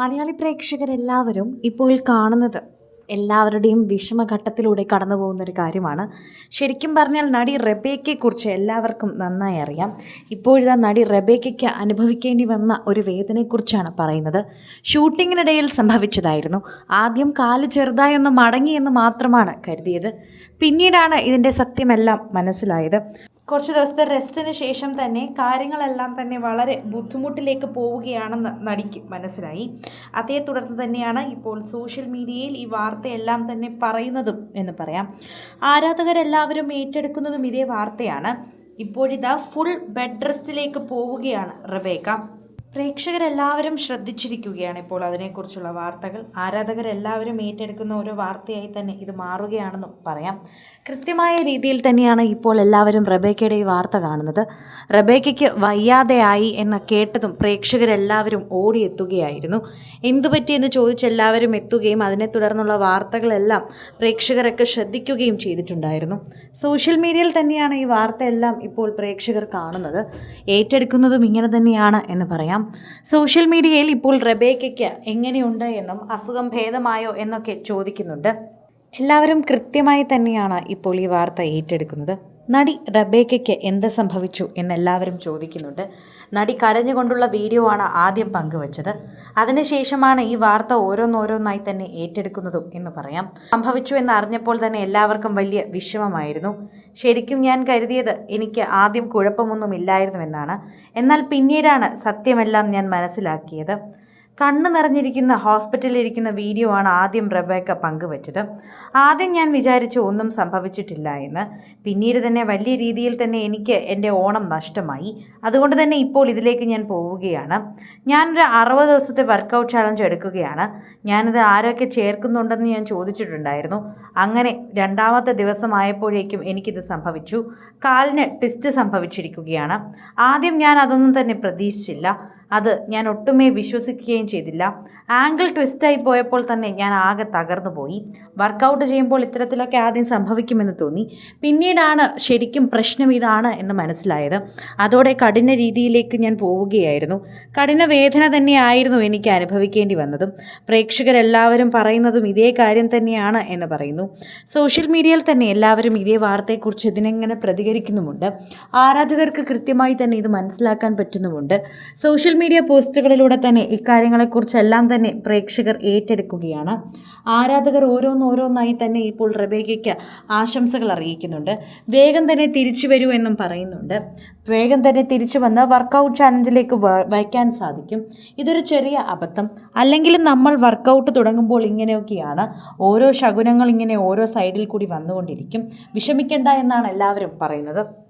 മലയാളി പ്രേക്ഷകരെല്ലാവരും ഇപ്പോൾ കാണുന്നത് എല്ലാവരുടെയും വിഷമഘട്ടത്തിലൂടെ കടന്നു പോകുന്ന ഒരു കാര്യമാണ്. ശരിക്കും പറഞ്ഞാൽ നടി റബേക്കയെക്കുറിച്ച് എല്ലാവർക്കും നന്നായി അറിയാം. ഇപ്പോഴിതാ നടി റബേക്കയ്ക്ക് അനുഭവിക്കേണ്ടി വന്ന ഒരു വേദനയെക്കുറിച്ചാണ് പറയുന്നത്. ഷൂട്ടിങ്ങിനിടയിൽ സംഭവിച്ചതായിരുന്നു. ആദ്യം കാൽ ചെറുതായൊന്ന് മടങ്ങിയെന്ന് മാത്രമാണ് കരുതിയത്. പിന്നീടാണ് ഇതിന്റെ സത്യമെല്ലാം മനസ്സിലായത്. കുറച്ച് ദിവസത്തെ റെസ്റ്റിന് ശേഷം തന്നെ കാര്യങ്ങളെല്ലാം തന്നെ വളരെ ബുദ്ധിമുട്ടിലേക്ക് പോവുകയാണെന്ന് നടിക്ക് മനസ്സിലായി. അതേ തുടർന്ന് തന്നെയാണ് ഇപ്പോൾ സോഷ്യൽ മീഡിയയിൽ ഈ വാർത്തയെല്ലാം തന്നെ പറയുന്നതും എന്ന് പറയാം. ആരാധകരെല്ലാവരും ഏറ്റെടുക്കുന്നതും ഇതേ വാർത്തയാണ്. ഇപ്പോഴിതാ ഫുൾ ബെഡ് റെസ്റ്റിലേക്ക് പോവുകയാണ് റബേക്ക. പ്രേക്ഷകരെല്ലാവരും ശ്രദ്ധിച്ചിരിക്കുകയാണ് ഇപ്പോൾ അതിനെക്കുറിച്ചുള്ള വാർത്തകൾ. ആരാധകരെല്ലാവരും ഏറ്റെടുക്കുന്ന ഒരു വാർത്തയായി തന്നെ ഇത് മാറുകയാണെന്ന് പറയാം. കൃത്യമായ രീതിയിൽ തന്നെയാണ് ഇപ്പോൾ എല്ലാവരും റബേക്കയുടെ ഈ വാർത്ത കാണുന്നത്. റബേക്കയ്ക്ക് വയ്യാതെയായി എന്ന് കേട്ടതും പ്രേക്ഷകരെല്ലാവരും ഓടിയെത്തുകയായിരുന്നു. എന്തു പറ്റിയെന്ന് ചോദിച്ച് എല്ലാവരും എത്തുകയും അതിനെ തുടർന്നുള്ള വാർത്തകളെല്ലാം പ്രേക്ഷകരൊക്കെ ശ്രദ്ധിക്കുകയും ചെയ്തിട്ടുണ്ടായിരുന്നു. സോഷ്യൽ മീഡിയയിൽ തന്നെയാണ് ഈ വാർത്തയെല്ലാം ഇപ്പോൾ പ്രേക്ഷകർ കാണുന്നത്. ഏറ്റെടുക്കുന്നതും ഇങ്ങനെ തന്നെയാണ് എന്ന് പറയാം. സോഷ്യൽ മീഡിയയിൽ ഇപ്പോൾ റബേക്കയ്ക്ക് എങ്ങനെയുണ്ട് എന്നും അസുഖം ഭേദമായോ എന്നൊക്കെ ചോദിക്കുന്നുണ്ട്. എല്ലാവരും കൃത്യമായി തന്നെയാണ് ഇപ്പോൾ ഈ വാർത്ത ഏറ്റെടുക്കുന്നത്. നടി റബേക്കയ്ക്ക് എന്ത് സംഭവിച്ചു എന്നെല്ലാവരും ചോദിക്കുന്നുണ്ട്. നടി കരഞ്ഞുകൊണ്ടുള്ള വീഡിയോ ആണ് ആദ്യം പങ്കുവച്ചത്. അതിനുശേഷമാണ് ഈ വാർത്ത ഓരോന്നോരോന്നായി തന്നെ ഏറ്റെടുക്കുന്നതും എന്ന് പറയാം. സംഭവിച്ചു എന്ന് അറിഞ്ഞപ്പോൾ തന്നെ എല്ലാവർക്കും വലിയ വിഷമമായിരുന്നു. ശരിക്കും ഞാൻ കരുതിയത് എനിക്ക് ആദ്യം കുഴപ്പമൊന്നുമില്ലായിരുന്നുവെന്നാണ്. എന്നാൽ പിന്നീടാണ് സത്യമെല്ലാം ഞാൻ മനസ്സിലാക്കിയത്. കണ്ണ് നിറഞ്ഞിരിക്കുന്ന ഹോസ്പിറ്റലിൽ ഇരിക്കുന്ന വീഡിയോ ആണ് ആദ്യം റബേക്ക പങ്കുവച്ചത്. ആദ്യം ഞാൻ വിചാരിച്ചു ഒന്നും സംഭവിച്ചിട്ടില്ല എന്ന്. പിന്നീട് തന്നെ വലിയ രീതിയിൽ തന്നെ എനിക്ക് എന്റെ ഓണം നഷ്ടമായി. അതുകൊണ്ട് തന്നെ ഇപ്പോൾ ഇതിലേക്ക് ഞാൻ പോവുകയാണ്. ഞാനൊരു അറുപത് ദിവസത്തെ വർക്കൗട്ട് ചാലഞ്ച് എടുക്കുകയാണ്. ഞാനിത് ആരൊക്കെ ചേർക്കുന്നുണ്ടെന്ന് ഞാൻ ചോദിച്ചിട്ടുണ്ടായിരുന്നു. അങ്ങനെ രണ്ടാമത്തെ ദിവസമായപ്പോഴേക്കും എനിക്കിത് സംഭവിച്ചു. കാലിന് ട്വിസ്റ്റ് സംഭവിച്ചിരിക്കുകയാണ്. ആദ്യം ഞാൻ അതൊന്നും തന്നെ പ്രതീക്ഷിച്ചില്ല. അത് ഞാൻ ഒട്ടുമേ വിശ്വസിക്കുകയും ചെയ്തില്ല. ആംഗിൾ ട്വിസ്റ്റായി പോയപ്പോൾ തന്നെ ഞാൻ ആകെ തകർന്നു പോയി. വർക്കൗട്ട് ചെയ്യുമ്പോൾ ഇത്തരത്തിലൊക്കെ ആദ്യം സംഭവിക്കുമെന്ന് തോന്നി. പിന്നീടാണ് ശരിക്കും പ്രശ്നം ഇതാണ് എന്ന് മനസ്സിലായത്. അതോടെ കഠിന രീതിയിലേക്ക് ഞാൻ പോവുകയായിരുന്നു. കഠിന വേദന തന്നെയായിരുന്നു എനിക്ക് അനുഭവിക്കേണ്ടി വന്നതും. പ്രേക്ഷകരെല്ലാവരും പറയുന്നതും ഇതേ കാര്യം തന്നെയാണ് എന്ന് പറയുന്നു. സോഷ്യൽ മീഡിയയിൽ തന്നെ എല്ലാവരും ഇതേ വാർത്തയെക്കുറിച്ച് ഇതിനെങ്ങനെ പ്രതികരിക്കുന്നുമുണ്ട്. ആരാധകർക്ക് കൃത്യമായി തന്നെ ഇത് മനസ്സിലാക്കാൻ പറ്റുന്നുമുണ്ട്. സോഷ്യൽ മീഡിയ പോസ്റ്റുകളിലൂടെ തന്നെ ഇക്കാര്യങ്ങളെക്കുറിച്ചെല്ലാം തന്നെ പ്രേക്ഷകർ ഏറ്റെടുക്കുകയാണ്. ആരാധകർ ഓരോന്നോരോന്നായി തന്നെ ഇപ്പോൾ റബേക്കയ്ക്ക് ആശംസകൾ അറിയിക്കുന്നുണ്ട്. വേഗം തന്നെ തിരിച്ചു വരൂ എന്നും പറയുന്നുണ്ട്. വേഗം തന്നെ തിരിച്ചു വന്ന് വർക്കൗട്ട് ചാലഞ്ചിലേക്ക് വ- വയ്ക്കാൻ സാധിക്കും. ഇതൊരു ചെറിയ അബദ്ധം. അല്ലെങ്കിലും നമ്മൾ വർക്കൗട്ട് തുടങ്ങുമ്പോൾ ഇങ്ങനെയൊക്കെയാണ്. ഓരോ ശകുനങ്ങൾ ഇങ്ങനെ ഓരോ സൈഡിൽ കൂടി വന്നുകൊണ്ടിരിക്കും. വിഷമിക്കേണ്ട എന്നാണ് എല്ലാവരും പറയുന്നത്.